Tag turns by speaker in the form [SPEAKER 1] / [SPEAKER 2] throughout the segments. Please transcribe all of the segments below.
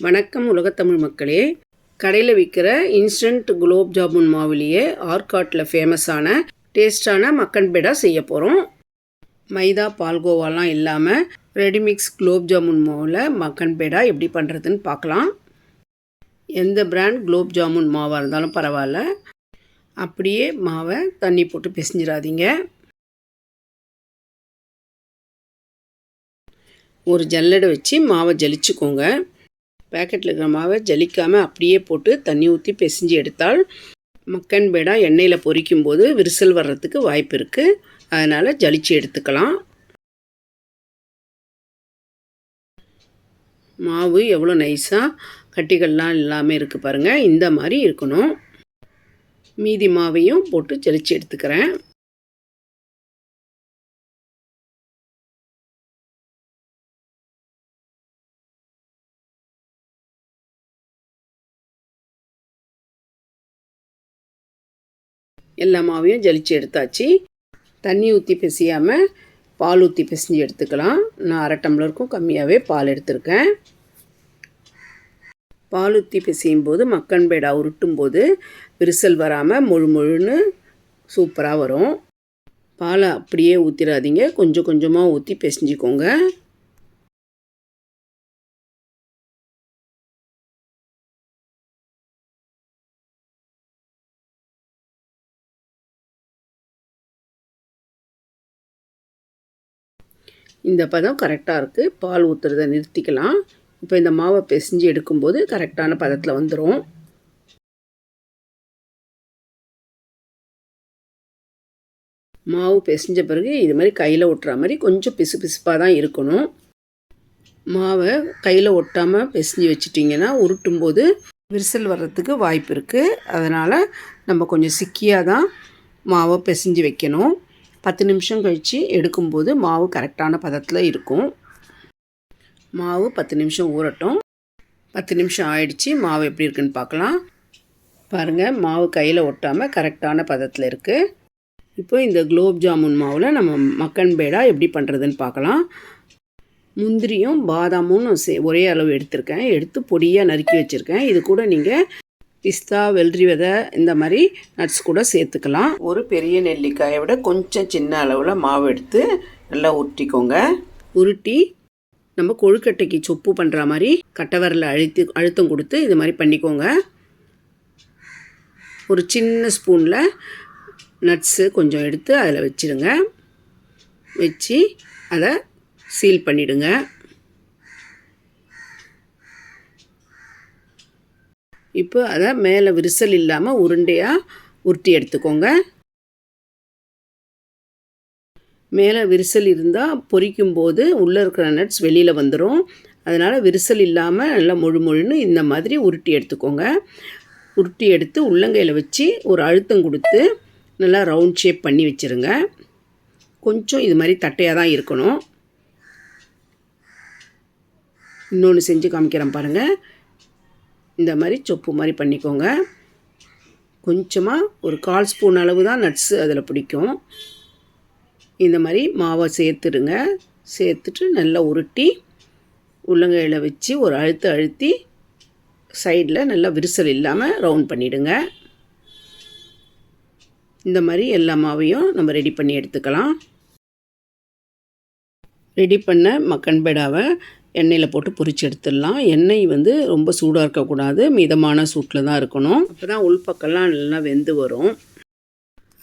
[SPEAKER 1] வணக்கம் உலகத்தமிழ் மக்களே. கடையில் விற்கிற இன்ஸ்டன்ட் குலோப் ஜாமுன் மாவுலேயே ஆர்காட்டில் ஃபேமஸான டேஸ்டான மக்கன் பேடா செய்ய போகிறோம் மைதா பால்கோவாலாம் இல்லாமல் ரெடிமிக்ஸ் குலோப் ஜாமுன் மாவில் மக்கன் பேடா எப்படி பண்ணுறதுன்னு பார்க்கலாம் எந்த பிராண்ட் குலோப் ஜாமுன் மாவாக இருந்தாலும் பரவாயில்ல. அப்படியே மாவை தண்ணி போட்டு பிசைஞ்சிடாதீங்க. ஒரு ஜல்லடை வச்சு மாவை ஜலிச்சுக்கோங்க. பேக்கெட்டில் இருக்கிற மாவை ஜலிக்காமல் அப்படியே போட்டு தண்ணி ஊற்றி பிசைஞ்சு எடுத்தால் மக்கன் பேடா எண்ணெயில் பொரிக்கும் போது விரிசல் வர்றதுக்கு வாய்ப்பு இருக்குது அதனால் ஜலிச்சு எடுத்துக்கலாம். மாவு எவ்வளோ நைஸாக கட்டிகள்லாம் இல்லாமல் இருக்குது பாருங்கள் இந்த மாதிரி இருக்கணும். மீதி மாவையும் போட்டு ஜலிச்சு எடுத்துக்கிறேன். எல்லா மாவையும் ஜலிச்சு எடுத்தாச்சு. தண்ணி ஊற்றி பிசையாமல் பால் ஊற்றி பிசைஞ்சு எடுத்துக்கலாம். நான் அரை டம்ளருக்கும் கம்மியாகவே பால் எடுத்திருக்கேன். பால் ஊற்றி பிசையும் போது மக்கன் பேடா உருட்டும் போது விரிசல் வராமல் முழு முழுன்னு சூப்பராக வரும். பாலை அப்படியே ஊற்றிடாதீங்க கொஞ்சம் கொஞ்சமாக ஊற்றி பிசைஞ்சிக்கோங்க. இந்த பதம் கரெக்டாக இருக்குது பால் ஊற்றுறத நிறுத்திக்கலாம். இப்போ இந்த மாவை பிசைஞ்சு எடுக்கும்போது கரெக்டான பதத்தில் வந்துடும் மாவு பிசைஞ்ச பிறகு இது மாதிரி கையில் ஒட்டுற மாதிரி கொஞ்சம் பிசு பிசுப்பாக தான் இருக்கணும். மாவை கையில் ஒட்டாமல் பிசைஞ்சு வச்சிட்டிங்கன்னா உருட்டும் போது விரிசல் வர்றதுக்கு வாய்ப்பு இருக்குது அதனால் நம்ம கொஞ்சம் சிக்கியாக தான் மாவை பிசைஞ்சு வைக்கணும். பத்து நிமிஷம் கழித்து எடுக்கும்போது மாவு கரெக்டான பதத்தில் இருக்கும். மாவு பத்து நிமிஷம் ஊறட்டும். பத்து நிமிஷம் ஆயிடுச்சு. மாவு எப்படி இருக்குன்னு பார்க்கலாம். பாருங்கள் மாவு கையில் ஒட்டாமல் கரெக்டான பதத்தில் இருக்குது இப்போ இந்த குலோப் ஜாமுன் மாவில் நம்ம மக்கன் பேடா எப்படி பண்ணுறதுன்னு பார்க்கலாம். முந்திரியும் பாதாமும் சே ஒரே அளவு எடுத்திருக்கேன். எடுத்து பொடியாக நறுக்கி வச்சுருக்கேன். இது கூட நீங்கள் பிஸ்தா வெள்ளரி விதை இந்த மாதிரி நட்ஸ் கூட சேர்த்துக்கலாம். ஒரு பெரிய நெல்லிக்காயை விட கொஞ்சம் சின்ன அளவில் மாவு எடுத்து நல்லா உருட்டிக்கோங்க. உருட்டி நம்ம கொழுக்கட்டைக்கு சொப்பு பண்ணுற மாதிரி கட்டவரில் அழுத்தி அழுத்தம் கொடுத்து இது மாதிரி பண்ணிக்கோங்க. ஒரு சின்ன ஸ்பூனில் நட்ஸு கொஞ்சம் எடுத்து அதில் வச்சுருங்க. வச்சு அதை சீல் பண்ணிவிடுங்க இப்போ அதை மேலே விரிசல் இல்லாமல் உருண்டையாக உருட்டி எடுத்துக்கோங்க. மேலே விரிசல் இருந்தால் பொரிக்கும் போது உள்ளே இருக்கிற நட்ஸ் வெளியில் வந்துடும் அதனால் விரிசல் இல்லாமல் நல்லா முழு முழுன்னு இந்த மாதிரி உருட்டி எடுத்துக்கோங்க. உருட்டி எடுத்து உள்ளங்கையில் வச்சு ஒரு அழுத்தம் கொடுத்து நல்லா ரவுண்ட் ஷேப் பண்ணி வச்சுருங்க. கொஞ்சம் இது மாதிரி தட்டையாக தான் இருக்கணும். இன்னொன்று செஞ்சு காமிக்கிறேன் பாருங்கள் இந்த மாதிரி சொப்பு மாதிரி பண்ணிக்கோங்க. கொஞ்சமாக ஒரு கால் ஸ்பூன் அளவு தான் நட்ஸு அதில் பிடிக்கும். இந்த மாதிரி மாவை சேர்த்துடுங்க. சேர்த்துட்டு நல்லா உருட்டி உள்ளங்கையில் வச்சு ஒரு அழுத்து அழுத்தி சைடில் நல்லா விரிசல் இல்லாமல் ரவுண்ட் பண்ணிவிடுங்க இந்த மாதிரி எல்லா மாவையும் நம்ம ரெடி பண்ணி எடுத்துக்கலாம். ரெடி பண்ண மக்கன் பேடாவை எண்ணெயில் போட்டு பொறிச்சு எடுத்துடலாம். எண்ணெய் வந்து ரொம்ப சூடாக இருக்கக்கூடாது. மிதமான சூட்டில் தான் இருக்கணும். அப்போ தான் உள்பக்கம்லாம் நல்லா வெந்து வரும்.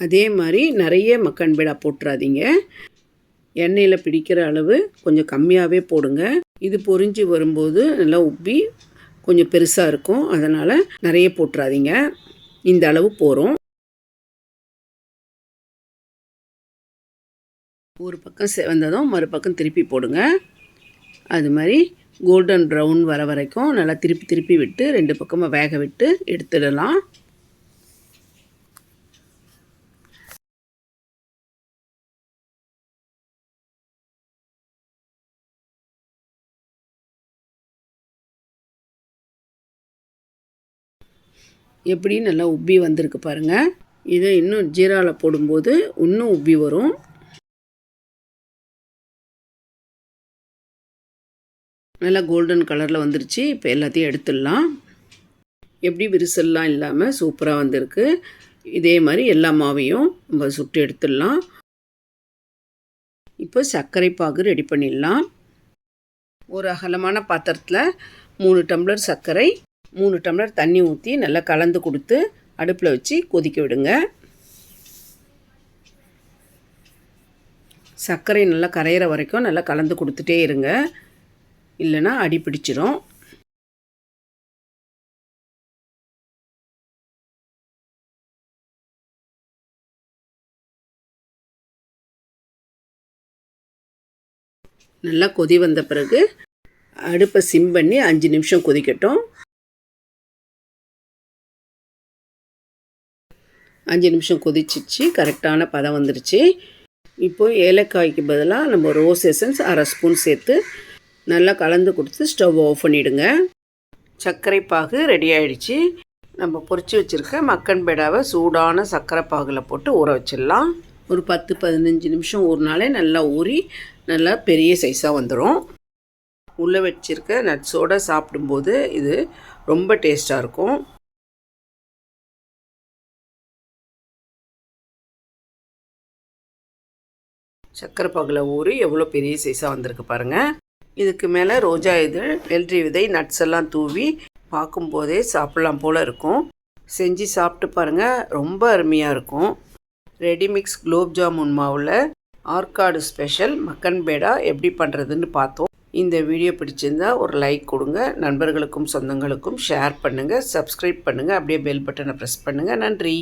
[SPEAKER 1] அதே மாதிரி நிறைய மக்கன் பேடா போட்டுறாதீங்க. எண்ணெயில் பிடிக்கிற அளவு கொஞ்சம் கம்மியாகவே போடுங்க. இது பொரிஞ்சு வரும்போது நல்லா உப்பி கொஞ்சம் பெருசாக இருக்கும். அதனால் நிறைய போட்டுறாதீங்க. இந்த அளவு போகிறோம் ஒரு பக்கம் செவந்ததும் மறுபக்கம் திருப்பி போடுங்க. அது மாதிரி கோல்டன் ப்ரௌன் வர வரைக்கும் நல்லா திருப்பி திருப்பி விட்டு ரெண்டு பக்கமாக வேக விட்டு எடுத்துடலாம். எப்படி நல்லா உப்பி வந்திருக்கு பாருங்கள் இதை இன்னும் ஜீராவில் போடும்போது இன்னும் உப்பி வரும். நல்லா கோல்டன் கலரில் வந்துருச்சு. இப்போ எல்லாத்தையும் எடுத்துடலாம். எப்படி விரிசல்லாம் இல்லாமல் சூப்பராக வந்திருக்கு. இதே மாதிரி எல்லா மாவையும் நம்ம சுட்டு எடுத்துடலாம். இப்போ சர்க்கரை பாகு ரெடி பண்ணிடலாம். ஒரு அகலமான பாத்திரத்தில் மூணு டம்ளர் சர்க்கரை மூணு டம்ளர் தண்ணி ஊற்றி நல்லா கலந்து கொடுத்து அடுப்பில் வச்சு கொதிக்க விடுங்க. சர்க்கரை நல்லா கரையிற வரைக்கும் நல்லா கலந்து கொடுத்துட்டே இருங்க. இல்லைன்னா அடி பிடிச்சிரும். நல்லா கொதி வந்த பிறகு அடுப்பை சிம் பண்ணி அஞ்சு நிமிஷம் கொதிக்கட்டும். அஞ்சு நிமிஷம் கொதிச்சிச்சு கரெக்டான பதம் வந்துருச்சு. இப்போது ஏலக்காய்க்கு பதிலாக நம்ம ரோஸ் எசன்ஸ் அரை ஸ்பூன் சேர்த்து நல்லா கலந்து கொடுத்து ஸ்டவ் ஆஃப் பண்ணிவிடுங்க சர்க்கரை பாகு ரெடி ஆகிடுச்சு நம்ம பொறிச்சு வச்சுருக்க மக்கன் பேடாவை சூடான சர்க்கரை பாகில் போட்டு ஊற வச்சிடலாம். ஒரு பத்து பதினஞ்சு நிமிஷம் ஊறினாலே நல்லா ஊறி நல்லா பெரிய சைஸாக வந்துடும் உள்ளே வச்சுருக்க நட்ஸோடு சாப்பிடும்போது இது ரொம்ப டேஸ்ட்டாக இருக்கும். சர்க்கரை பாகில் ஊறி எவ்வளோ பெரிய சைஸாக வந்திருக்கு பாருங்கள் இதுக்கு மேலே ரோஜா இதழ் வெள்ளரி விதை நட்ஸ் எல்லாம் தூவி பார்க்கும்போதே சாப்பிட்லாம் போல் இருக்கும். செஞ்சு சாப்பிட்டு பாருங்கள் ரொம்ப அருமையாக இருக்கும். ரெடிமிக்ஸ் குலோப் ஜாமுன் மாவில் ஆர்காடு ஸ்பெஷல் மக்கன் பேடா எப்படி பண்ணுறதுன்னு பார்த்தோம். இந்த வீடியோ பிடிச்சிருந்தா ஒரு லைக் கொடுங்க நண்பர்களுக்கும் சொந்தங்களுக்கும் ஷேர் பண்ணுங்கள் சப்ஸ்கிரைப் பண்ணுங்கள் அப்படியே பெல் பட்டனை ப்ரெஸ் பண்ணுங்கள் நன்றி.